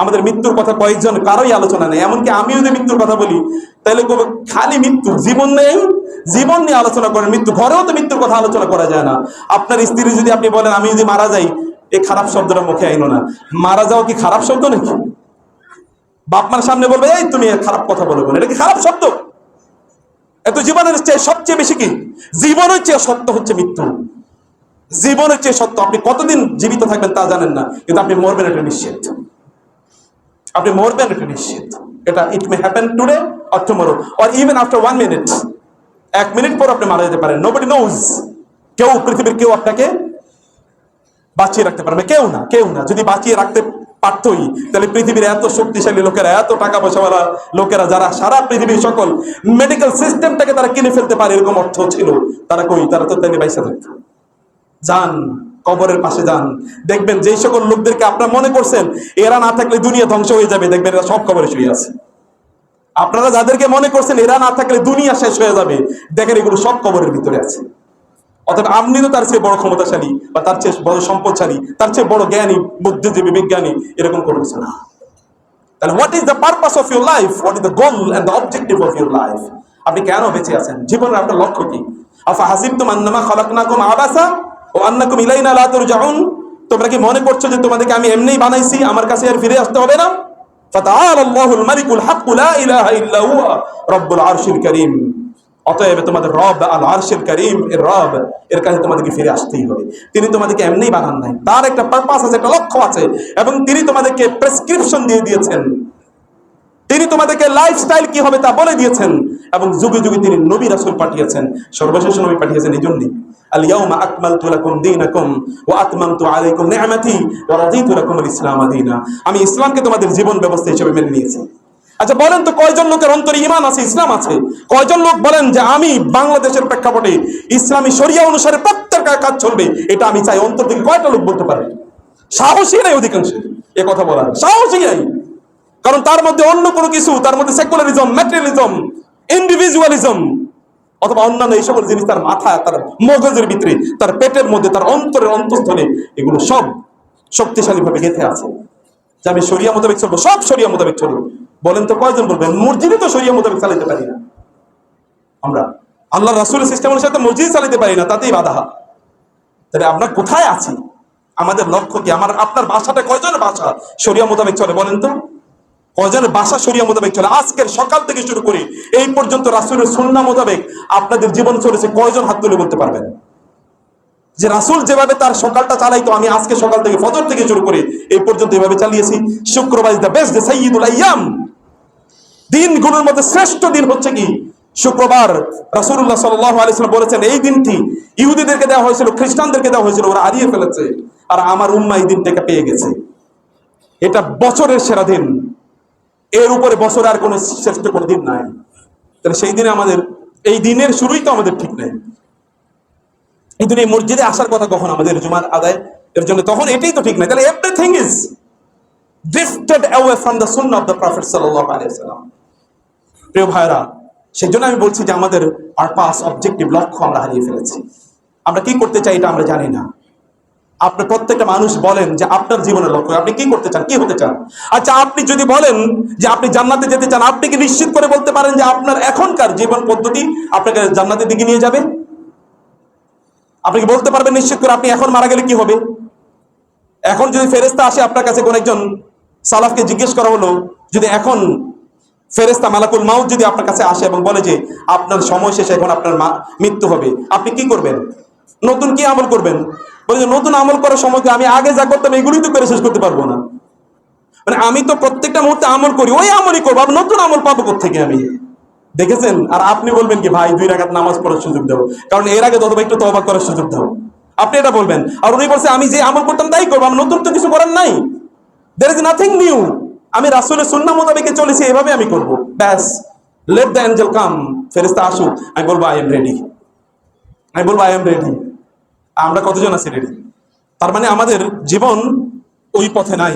আমাদের মৃত্যুর কথা কয়েকজন কারোই আলোচনা নেই এমনকি আমিও যদি মৃত্যুর কথা বলি তাহলে বলব, খালি মৃত্যু জীবন নেই জীবন নিয়ে আলোচনা করেন মৃত্যু ঘরেও তো মৃত্যুর কথা আলোচনা করা যায় না। আপনার স্ত্রী যদি আপনি বলেন আমি যদি মারা যাই এই খারাপ শব্দটা মুখে আইনো না। মারা যাওয়া কি খারাপ শব্দ নাকি? বাপমার সামনে বলবে এই তুমি খারাপ কথা বলে বলে এটা কি খারাপ শব্দ? এত জীবনের চেয়ে সবচেয়ে বেশি কি? জীবনের চেয়ে সত্য হচ্ছে মৃত্যু। জীবনের চেয়ে সত্য। আপনি কতদিন জীবিত থাকবেন তা জানেন না কিন্তু আপনি মরবেন এটা নিশ্চিত। আপনি মরবেন এটা নিশ্চিত। এটা it may happen today or tomorrow or even after one minute এক মিনিট পর আপনি মারা যেতে পারেন। নোবডি নোজ কেউ, পৃথিবীর কেউ আপনাকে বাঁচিয়ে রাখতে পারবে। কেউ না কেউ না। যদি বাঁচিয়ে রাখতে পারতই, তাহলে পৃথিবীর এত শক্তিশালী লোকেরা, এত টাকা পয়সাওয়ালা লোকেরা, যারা সারা পৃথিবীর সকল মেডিকেল সিস্টেমটাকে তারা কিনে ফেলতে পারে, এরকম অর্থ ছিল। তারা কই? তারা তো তাইলে বাইসা থাকতো। যান কবরের পাশে যান। দেখবেন যেই সকল লোকদেরকে আপনারা মনে করছেন, এরা না থাকলে দুনিয়া ধ্বংস হয়ে যাবে, দেখবেন এরা সব কবরে শুয়ে আছে। আপনারা যাদেরকে মনে করছেন, এরা না থাকলে দুনিয়া শেষ হয়ে যাবে, দেখেন এগুলো সব কবরের ভিতরে আছে। অতএব আপনি তো তার চেয়ে বড় ক্ষমতাশালী, বা তার চেয়ে বড় সম্পদশালী, তার চেয়ে বড় জ্ঞানী, বুদ্ধিজীবী, বিজ্ঞানী, এরকম কোনো কিছু না। তাহলে what is the purpose of your life what is the goal and the objective of your life আপনি কেন বেঁচে আছেন? জীবনের আপনার লক্ষ্য কি? আফা হাসিবতুম আন্নামা খালাকনাকুম আবাসা ও আন্নাকুম ইলাইনা লা তুরজাউন। তোমরা কি মনে করছ যে তোমাদেরকে আমি এমনিই বানাইছি, আমার কাছে আর ফিরে আসতে হবে না? ফাতাআলা আল্লাহুল মালিকুল হাক্ক লা ইলাহা ইল্লা হুয়া, রব্বুল আরশিল কারীম। অতএব তোমাদের রব আল আরশের করিম, এর রব, এর কাছে তোমাদেরকে ফিরে আসতেই হবে। তিনি তোমাদেরকে এমনি বানান নাই। তার একটা পারপাস আছে, একটা লক্ষ্য আছে, এবং তিনি তোমাদেরকে প্রেসক্রিপশন দিয়ে দিয়েছেন। তিনি তোমাদেরকে লাইফস্টাইল কি হবে তা বলে দিয়েছেন। এবং যুগে যুগে তিনি নবী রাসূল পাঠিয়েছেন, সর্বশেষ নবী পাঠিয়েছেন এই জন্যই আল ইয়াউমা আকমালতু লাকুম দীনাকুম ওয়া আতমামতু আলাইকুম নি'মাতি ওয়া রাদিতু লাকুম আল ইসলাম দীনা আমি ইসলামকে তোমাদের জীবন ব্যবস্থা হিসেবে মেনে নিয়েছি। আচ্ছা বলেন তো কয়জন লোকের অন্তরে ইমান আছে, ইসলাম আছে? কয়জন লোক বলেন যে আমি বাংলাদেশের প্রেক্ষাপটে ইসলামী শরিয়া অনুসারে প্রত্যেকটা কাজ চলবে, এটা আমি চাই। অন্তর থেকে কয়টা লোক বলতে পারে? সাহসী নাই অধিকাংশ, এ কথা বলার। সাহসী নাই। কারণ তার মধ্যে অন্য কোনো কিছু, তার মধ্যে সেকুলারিজম ম্যাটেরিয়ালিজম ইন্ডিভিজুয়ালিজম অথবা অন্যান্য এই সকল জিনিস তার মাথা তার মগজের ভিতরে, তার পেটের মধ্যে, তার অন্তরের অন্তঃস্থলে এগুলো সব শক্তিশালী ভাবে গেঁথে আছে। যে আমি শরিয়া মোতাবেক চলবো, সব শরিয়া মোতাবেক চলবো। বলেন তো কয়জন বলবেন? মসজিদে তো শরিয়া মোতাবেক চালাতে পারি না। আমরা আল্লাহ রাসুলের সিস্টেম অনুসারে তো মসজিদ চালাতে পারি না, তাতেই বাধা। তাহলে আমরা কোথায় আছি? আমাদের লক্ষ্য কি? আমার, আপনার বাসাটা কয়জনের বাসা শরিয়া মোতাবেক চলে, বলেন তো। কয়জনের বাসা শরিয়া মোতাবেক চলে। আজকের সকাল থেকে শুরু করে এই পর্যন্ত রাসুলের সুন্না মোতাবেক আপনাদের জীবন চলেছে, কয়জন হাত তুলে বলতে পারবেন? যে রাসুল যেভাবে তার সকালটা চালাইতো, আমি আজকে সকাল থেকে ফজর থেকে শুরু করে এই পর্যন্ত এভাবে চালিয়েছি। শুক্রবার ইজ দ্য বেস্ট দিনগুলোর মধ্যে শ্রেষ্ঠ দিন হচ্ছে কি? শুক্রবার রাসূলুল্লাহ সাল্লাল্লাহু আলাইহি বলেছেন, এই দিনটি ইহুদিদেরকে দেওয়া হয়েছিল, খ্রিস্টানদেরকে দেওয়া হয়েছিল, ওরা হারিয়ে ফেলেছে। আর আমার উম্মাহ এই দিনটাকে পেয়ে গেছে। এটা বছরের সেরা দিন। এর উপরে বছর আর কোনো শ্রেষ্ঠ কোনো দিন নাই। তাহলে সেই দিনে আমাদের, এই দিনের শুরুই তো আমাদের ঠিক নাই। এই দিনে মসজিদে আসার কথা কখন আমাদের জুমার আদায়, এর জন্য তখন এটাই তো ঠিক নাই। তাহলে everything is from the sunnah of the prophet sallallahu alaihi wasallam প্রিয় ভাইরা সেই জন্য আমি বলছি যে আমাদের পারপাস অবজেক্টিভ লক্ষ্য আমরা হারিয়ে ফেলেছি। আমরা কি করতে চাই এটা আমরা জানি না। আপনি প্রত্যেকটা মানুষ বলেন যে আপনার জীবনের লক্ষ্য, আপনি কি করতে চান, কি হতে চান? আচ্ছা আপনি যদি বলেন যে আপনি জান্নাতে যেতে চান, আপনি কি নিশ্চিত করে বলতে পারেন যে আপনার এখনকার জীবন পদ্ধতি আপনাকে জান্নাতের দিকে নিয়ে যাবে? আপনি কি বলতে পারবেন নিশ্চিত করে আপনি এখন মারা গেলে কি হবে? এখন যদি ফেরেস্তা আসে আপনার কাছে কোন একজন সালাফকে জিজ্ঞেস করা হলো, যদি এখন ফেরেস্তা মালাকুল মাউত যদি আপনার কাছে আসে এবং বলে যে আপনার সময় শেষে, এখন আপনার মৃত্যু হবে, আপনি কি করবেন? নতুন কি আমল করবেন? বলে নতুন আমল করার সময় আমি আগে যা করতাম এগুলোই তো করে শেষ করতে পারব না? মানে আমি তো প্রত্যেকটা মুহূর্তে আমল করি, ওই আমলই করব। আর নতুন আমল পাবো থেকে আমি? দেখেছেন? আর আপনি বলবেন কি, ভাই, দুই রাকাত নামাজ পড়ার সুযোগ দেবো কারণ এর আগে ততবা একটু তবা করার সুযোগ দেবো আপনি এটা বলবেন। আর উনি বলছে, আমি যে আমল করতাম তাই করব। আমি নতুন তো কিছু করার নাই। দের ইজ নাথিং নিউ আমি রাসুলের সুন্না মোতাবেকে চলেছি, এভাবে আমি করব। ব্যাস। লেট দ্য অ্যাঞ্জেল কাম ফেরেস্তা আসুক। আমি বলব আই এম রেডি আমি বলব আই এম রেডি আমরা কতজন আছি রেডি তার মানে আমাদের জীবন ওই পথে নাই।